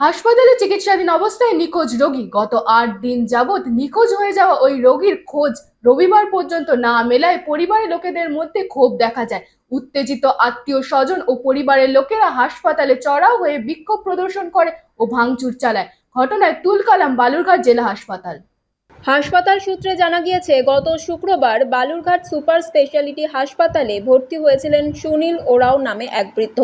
হাসপাতালে চিকিৎসাধীন অবস্থায় নিখোঁজ রোগী। গত আট দিন যাবৎ নিখোঁজ হয়ে যাওয়া ওই রোগীর খোঁজ রবিবার পর্যন্ত না মেলায় পরিবারের লোকেদের মধ্যে ক্ষোভ দেখা যায়। উত্তেজিত আত্মীয় স্বজন ও পরিবারের লোকেরা হাসপাতালে চড়াও হয়ে বিক্ষোভ প্রদর্শন করে ও ভাঙচুর চালায়। ঘটনায় তুলকালাম বালুরঘাট জেলা হাসপাতাল। হাসপাতাল সূত্রে জানা গিয়েছে, গত শুক্রবার বালুরঘাট সুপার স্পেশালিটি হাসপাতালে ভর্তি হয়েছিলেন সুনীল ওরাও নামে এক বৃদ্ধ।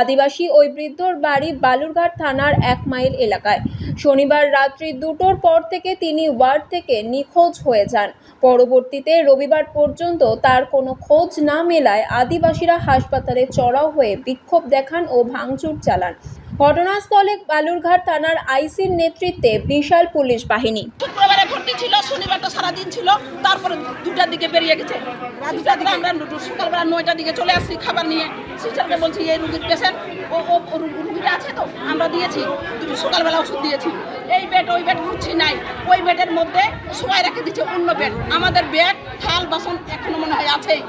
আদিবাসী ওই বৃদ্ধর বাড়ি বালুরঘাট থানার এক মাইল এলাকায়। শনিবার রাত্রি দুটোর পর থেকে তিনি ওয়ার্ড থেকে নিখোঁজ হয়ে যান। পরবর্তীতে রবিবার পর্যন্ত তার কোনো খোঁজ না মেলায় আদিবাসীরা হাসপাতালে চড়াও হয়ে বিক্ষোভ দেখান ও ভাঙচুর চালান। ঘটনাস্থলে বালুরঘাট থানার আইসির নেতৃত্বে বিশাল পুলিশ বাহিনী। শুক্রবারে ভর্তি ছিল শনিবারটা সারাদিন ছিল, তারপরে দুটার দিকে বেরিয়ে গেছে। দুটার দিকে আমরা সকালবেলা নয়টার দিকে চলে আসছি খাবার নিয়ে। সিস্টারকে বলছি, এই রুগীর পেশেন্ট ও রুগীটা আছে তো? আমরা দিয়েছি, দুটো সকালবেলা ওষুধ দিয়েছি। এই বেড ওই বেড খুঁজছি নাই। ওই বেডের মধ্যে সবাই রেখে দিচ্ছে অন্য বেড আমাদের বেড থাল, বাসন এখনও মনে হয় আছেই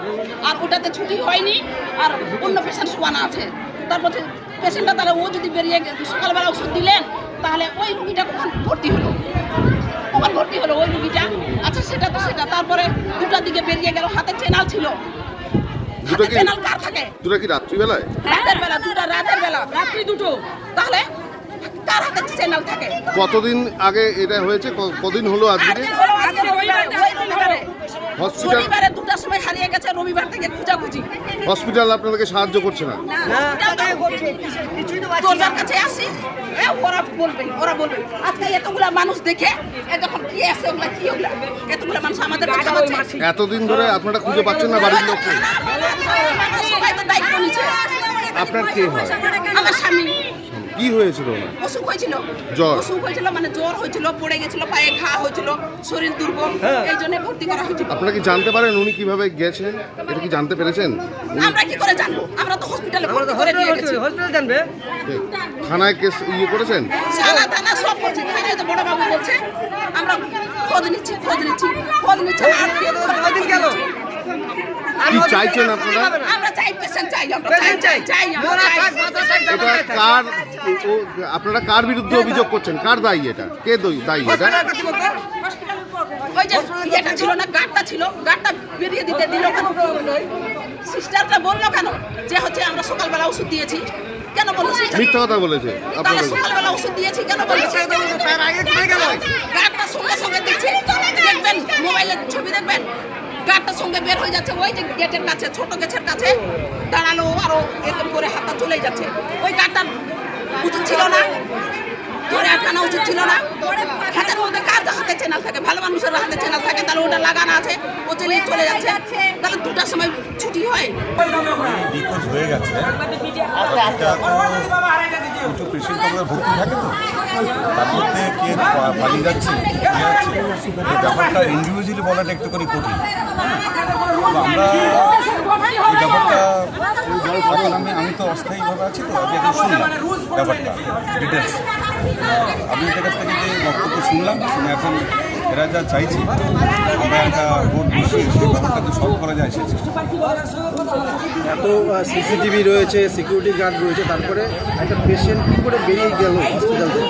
আর ওটাতে ছুটি হয়নি, আর অন্য পেশেন্ট শোয়ানো আছে। তারপর পেশেন্টটা তাহলে ও যদি বেরিয়ে সকালবেলা ওষুধ দিলেন তাহলে ওই রুগীটা কখন ভর্তি হলো? কখন ভর্তি হলো ওই রুগীটা? আচ্ছা সেটা তো সেটা। তারপরে দুটার দিকে বেরিয়ে গেল হাতে চেনাল ছিল। দুটো কি কার থাকে? দুটো কি রাত্রিবেলায়? রাতের বেলা দুটা রাতের বেলা রাত্রি দুটো। তাহলে কার হাতে চেনাল থাকে? কতদিন আগে এটা হয়েছে? ক- কদিন হলো আজকে। হসপিটাল দুটার সময় হারিয়ে গেছে রবিবার থেকে খোঁজাখুঁজি। হসপিটাল আপনাদেরকে সাহায্য করছে না? দরজার কাছে আসি ওরা বলবে ওরা বলবে আজকে এতগুলা মানুষ দেখে যখন কি আছে ওগুলা কি ওগুলা এতগুলা মানুষ আমাদের এতদিন ধরে আপনারা খুঁজে পাচ্ছেন না বাড়ির লোককে? সবাই তো দায়িত্ব নিচ্ছে। আপনার কে হয়? আমার স্বামী। কি হয়েছিল ওনার অসুখ হয়েছিল জ্বর। অসুখ হয়েছিল মানে জ্বর হয়েছিল পড়ে গেছিল পায়ে ঘা হয়েছিল শরীর দুর্বল এই জন্য ভর্তি করা হয়েছিল আপনারা কি জানতে পারেন উনি কীভাবে গেছেন এটা কি জানতে পেরেছেন আমরা কি করে জানব আমরা তো হসপিটালে ভর্তি করে দিয়ে গেছি থানায় কেস ইয়ে করেছেন সারা থানা সব করছি থানায় তো বড় বাবু বলছে আমরা খোঁজ নিচ্ছি খোঁজ নিচ্ছি খোঁজ নিচ্ছি আর কি খোঁজ নিচ্ছি? কি চাইছেন আপনারা আমরা চাই পেশেন্ট চাই আমরা চাই চাই চাই চাই এটা কার আপনারা কার বিরুদ্ধে অভিযোগ করছেন? কার দায়ী এটা? কে দায়ী এটা? ওই যে ইয়েটা ছিল না গার্ডটা ছিল। গার্ডটা বেরিয়ে দিতে দিল কেন? সিস্টারটা বলল কেন? যে হচ্ছে আমরা সকালবেলা ওষুধ দিয়েছি। কেন বলল sister? মিথ্যা কথা বলেছে তাহলে আপনাদের সকালবেলা ওষুধ দিয়েছি কেন সঙ্গে সঙ্গে দিচ্ছে দেখবেন মোবাইলের ছবি দেখবেন গার্ডটা সঙ্গে বের হয়ে যাচ্ছে ওই যে গেটের কাছে ছোট গেটের কাছে। দাঁড়াল আরও এরকম করে হাতটা চলে যাচ্ছে। ওই গার্ডটা উচিত ছিল না ধরে আটকানো উচিত ছিল না। হাতের মধ্যে কার হাতে চ্যানেল থাকে ভালো মানুষের হাতে চ্যানেল থাকে তাহলে ওটা লাগানো আছে ও চলে চলে যাচ্ছে। তাহলে দুটার সময় ছুটি হয়। হয়ে গেছে। ভর্তি থাকে তো তার মধ্যে কে পালিয়ে যাচ্ছে। এই ব্যাপারটা ইন্ডিভিজুয়ালি বলাটা একটুখানি কঠিন। তো আমরা এই ব্যাপারটা আমি আমি তো অস্থায়ীভাবে আছি তো আমি এখন শুনলাম ব্যাপারটা ডিটেলস আমি এদের কাছ থেকে যে বক্তব্য শুনলাম শুনে এখন এরা যা চাইছে আমরা একটা বসিয়ে সেই ব্যাপারটাকে সলভ করা যায় সেই চেষ্টা। এত সিসিটিভি রয়েছে সিকিউরিটি গার্ড রয়েছে তারপরে একটা পেশেন্ট কী করে বেরিয়ে গেল হসপিটাল থেকে?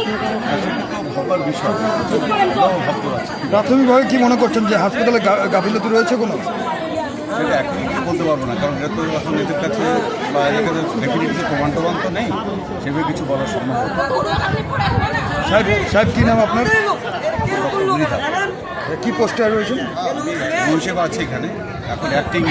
ভাববার বিষয়। আমরাও ভাবতে পারছি প্রাথমিকভাবে কি মনে করছেন যে হাসপাতালে গা- গাফিলতি রয়েছে কোনো? সেটা এখনই কিছু বলতে পারব না কারণ এটা তো এখন এদের কাছে বা এদের কাছে ডেফিনেটলি প্রমাণ টমান তো নেই সেভাবে কিছু বলা সম্ভব। সাহেব সাহেব কী নাম আপনার? কি পোস্টে রয়েছেন আমি আছে এখানে এখন অ্যাক্টিং